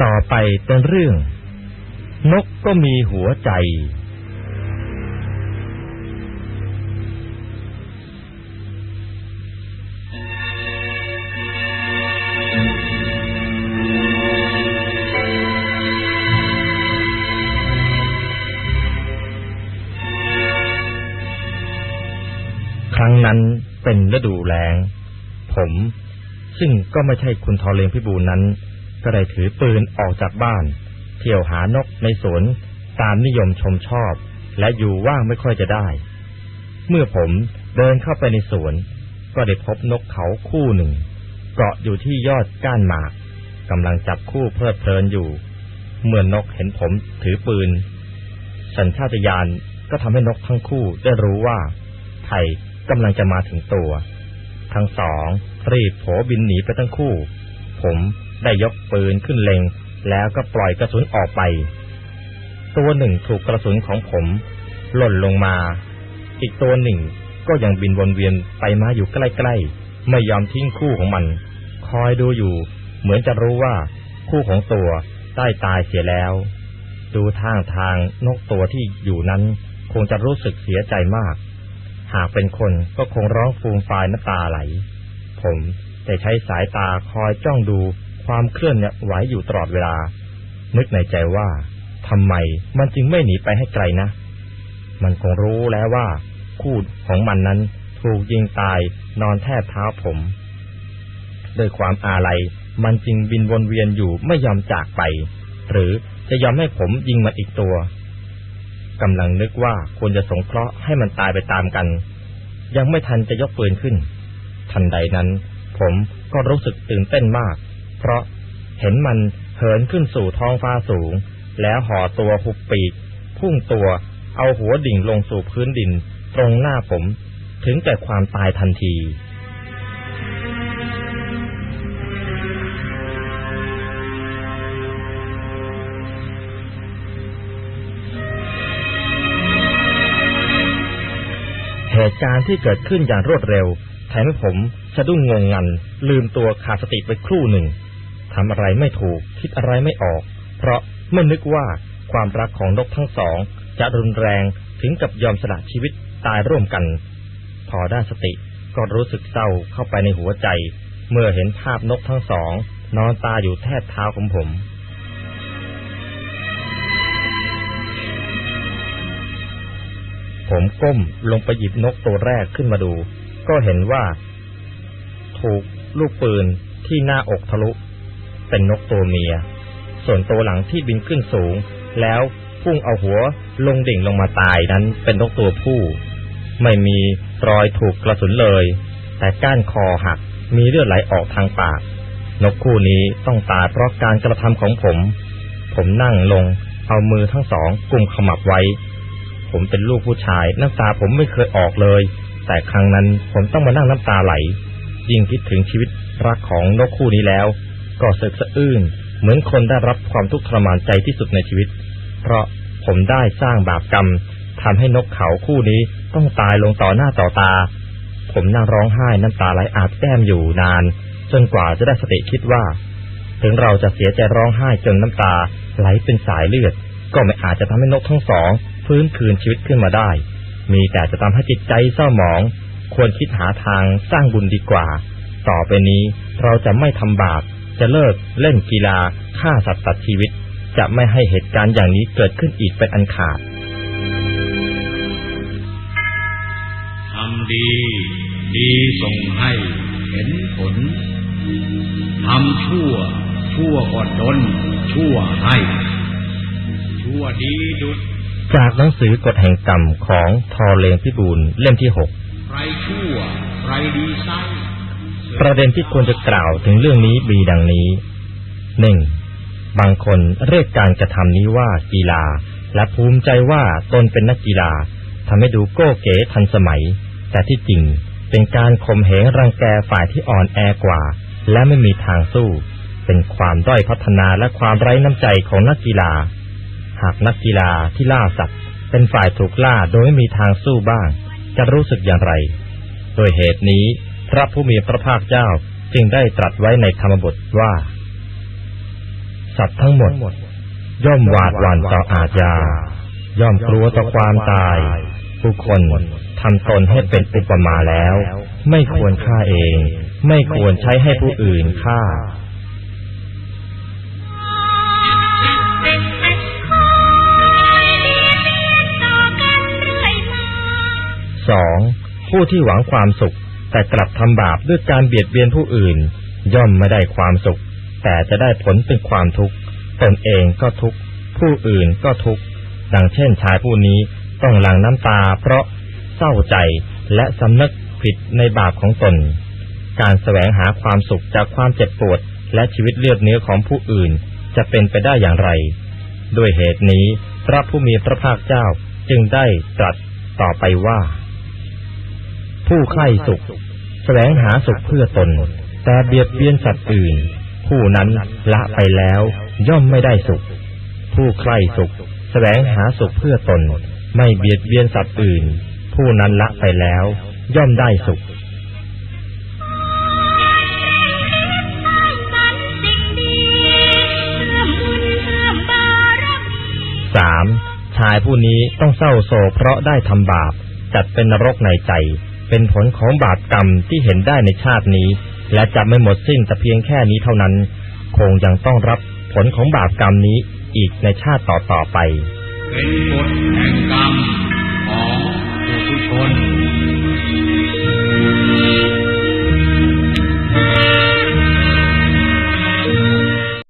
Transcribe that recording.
ต่อไปเป็นเรื่อง นกก็มีหัวใจ ครั้งนั้นเป็นฤดูแล้ง ผม ซึ่งก็ไม่ใช่คุณทอเลงพิบูลนั้น ก็ได้ถือปืนออกจากบ้าน เที่ยวหานกในสวนตามนิยมชมชอบ และอยู่ว่างไม่ค่อยจะได้ เมื่อผมเดินเข้าไปในสวน ก็ได้พบนกเขาคู่หนึ่ง เกาะอยู่ที่ยอดก้านหมากกำลังจับคู่เพลิดเพลินอยู่ เมื่อนกเห็นผมถือปืน สัญชาตญาณก็ทำให้นกทั้งคู่ได้รู้ว่าไผ่กำลังจะมาถึงตัว ทั้งสองรีบโผบินหนีไปทั้งคู่ ผม ได้ยกปืนขึ้นเล็ง แล้วก็ปล่อยกระสุนออกไป ตัวหนึ่งถูกกระสุนของผม หล่นลงมา อีกตัวหนึ่งก็ยังบินวนเวียนไปมาอยู่ใกล้ๆ ไม่ยอมทิ้งคู่ของมัน คอยดูอยู่ เหมือนจะรู้ว่าคู่ของตัวได้ตายเสียแล้ว ดูทางทางนกตัวที่อยู่นั้น คงจะรู้สึกเสียใจมาก หากเป็นคนก็คงร้องฟูมฟายน้ำตาไหล ผมได้ใช้สายตาคอยจ้องดู ความเคลื่อนไหวอยู่ตลอดเวลา นึกในใจว่าทำไมมันจึงไม่หนีไปให้ไกลนะ มันคงรู้แล้วว่า คู่ของมันนั้นถูกยิงตายนอนแทบเท้าผมด้วยความอาลัยมันจึงบินวนเวียนอยู่ไม่ยอมจากไป หรือจะยอมให้ผมยิงมันอีกตัวกำลังนึกว่าควรจะสงเคราะห์ให้มันตายไปตามกัน ยังไม่ทันจะยกปืนขึ้น ทันใดนั้น ผมก็รู้สึกตื่นเต้นมาก เพราะเห็นมันเหินขึ้นสู่ท้องฟ้าสูง แล้วห่อตัวหุบปีก พุ่งตัวเอาหัวดิ่งลงสู่พื้นดิน ตรงหน้าผม ถึงแต่ความตายทันที เหตุการณ์ที่เกิดขึ้นอย่างรวดเร็วแถมให้ผมสะดุ้งงงงัน ลืมตัวขาดสติไปครู่หนึ่ง ทำอะไรไม่ถูก คิดอะไรไม่ออก เพราะไม่นึกว่าความรักของนกทั้งสอง จะรุนแรงถึงกับยอมสละชีวิตตายร่วมกัน พอได้สติก็รู้สึกเศร้าเข้าไปในหัวใจ เมื่อเห็นภาพนกทั้งสอง นอนตายอยู่แทบเท้าของผม ผมก้มลงไปหยิบนกตัวแรกขึ้นมาดู ก็เห็นว่า ถูกลูกปืนที่หน้าอกทะลุ เป็นนกตัวเมีย ส่วนตัวหลังที่บินขึ้นสูง แล้วพุ่งเอาหัวลงดิ่งลงมาตายนั้นเป็นนกตัวผู้ ไม่มีรอยถูกกระสุนเลย แต่ก้านคอหักมีเลือดไหลออกทางปาก นกคู่นี้ต้องตายเพราะการกระทำของผม ผมนั่งลง เอามือทั้งสองกุมขมับไว้ ผมเป็นลูกผู้ชายน้ำตาผมไม่เคยออกเลย แต่ครั้งนั้นผมต้องมานั่งน้ำตาไหล ยิ่งคิดถึงชีวิตรักของนกคู่นี้แล้ว ก็สึกสะอื้นเหมือนคนได้รับความทุกข์ทรมานใจที่สุดในชีวิต เพราะผมได้สร้างบาปกรรมทำให้นกเขาคู่นี้ต้องตายลงต่อหน้าต่อตา ผมนั่งร้องไห้น้ำตาไหลอาบแก้มอยู่นาน จนกว่าจะได้สติคิดว่า ถึงเราจะเสียใจร้องไห้จนน้ำตาไหลเป็นสายเลือด ก็ไม่อาจจะทำให้นกทั้งสองฟื้นคืนชีวิตขึ้นมาได้ มีแต่จะทำให้จิตใจเศร้าหมอง ควรคิดหาทางสร้างบุญดีกว่า ต่อไปนี้เราจะไม่ทำบาป จะเลิกเล่นกีฬาฆ่าสัตว์ตัดชีวิต จะไม่ให้เหตุการณ์อย่างนี้เกิดขึ้นอีกเป็นอันขาดทำดี ดีส่งให้เห็นผลทำชั่ว ชั่วก็ดน ชั่วให้ ชั่วดีดุดจากหนังสือกฎแห่งกรรมของทอเลงพิบูลเล่มที่หกใครชั่ว ใครดีไซ ประเด็นที่ควรจะกล่าวถึงเรื่องนี้มีดังนี้หนึ่งบางคนเรียกการกระทำนี้ว่ากีฬา และภูมิใจว่าตนเป็นนักกีฬาทำให้ดูโก้เก๋ทันสมัย แต่ที่จริงเป็นการข่มเหงรังแกฝ่ายที่อ่อนแอกว่า และไม่มีทางสู้ เป็นความด้อยพัฒนาและความไร้น้ำใจของนักกีฬา หากนักกีฬาที่ล่าสัตว์ เป็นฝ่ายถูกล่าโดยไม่มีทางสู้บ้าง จะรู้สึกอย่างไร โดยเหตุนี้ พระผู้มีพระภาคเจ้าจึงได้ตรัสไว้ในธรรมบทว่า สัตว์ทั้งหมด ย่อมหวาดหวั่นต่ออาญา ย่อมกลัวต่อความตายผู้คนทำตนให้เป็นอุปมาแล้ว ไม่ควรฆ่าเอง ไม่ควรใช้ให้ผู้อื่นฆ่าสองผู้ที่หวังความสุข แต่กลับทำบาปด้วยการเบียดเบียนผู้อื่น ย่อมไม่ได้ความสุข แต่จะได้ผลเป็นความทุกข์ตนเองก็ทุกข์ผู้อื่นก็ทุกข์ดังเช่นชายผู้นี้ต้องหลั่งน้ำตา เพราะเศร้าใจและสำนึกผิดในบาปของตน การแสวงหาความสุขจากความเจ็บปวด และชีวิตเลือดเนื้อของผู้อื่น จะเป็นไปได้อย่างไร ด้วยเหตุนี้พระผู้มีพระภาคเจ้าจึงได้ตรัสต่อไปว่า ผู้ใคร่สุข แสวงหาสุขเพื่อตน แต่เบียดเบียนสัตว์อื่น ผู้นั้นละไปแล้วย่อมไม่ได้สุข ผู้ใคร่สุข แสวงหาสุขเพื่อตน ไม่เบียดเบียนสัตว์อื่น ผู้นั้นละไปแล้ว ย่อมได้สุขสามชายผู้นี้ต้องเศร้าโศกเพราะได้ทำบาปจัดเป็นนรกในใจ เป็นผลของบาปกรรมที่เห็นได้ในชาตินี้ และจะไม่หมดสิ้นแต่เพียงแค่นี้เท่านั้น คงยังต้องรับผลของบาปกรรมนี้อีกในชาติต่อๆไป เป็นกฎแห่งกรรม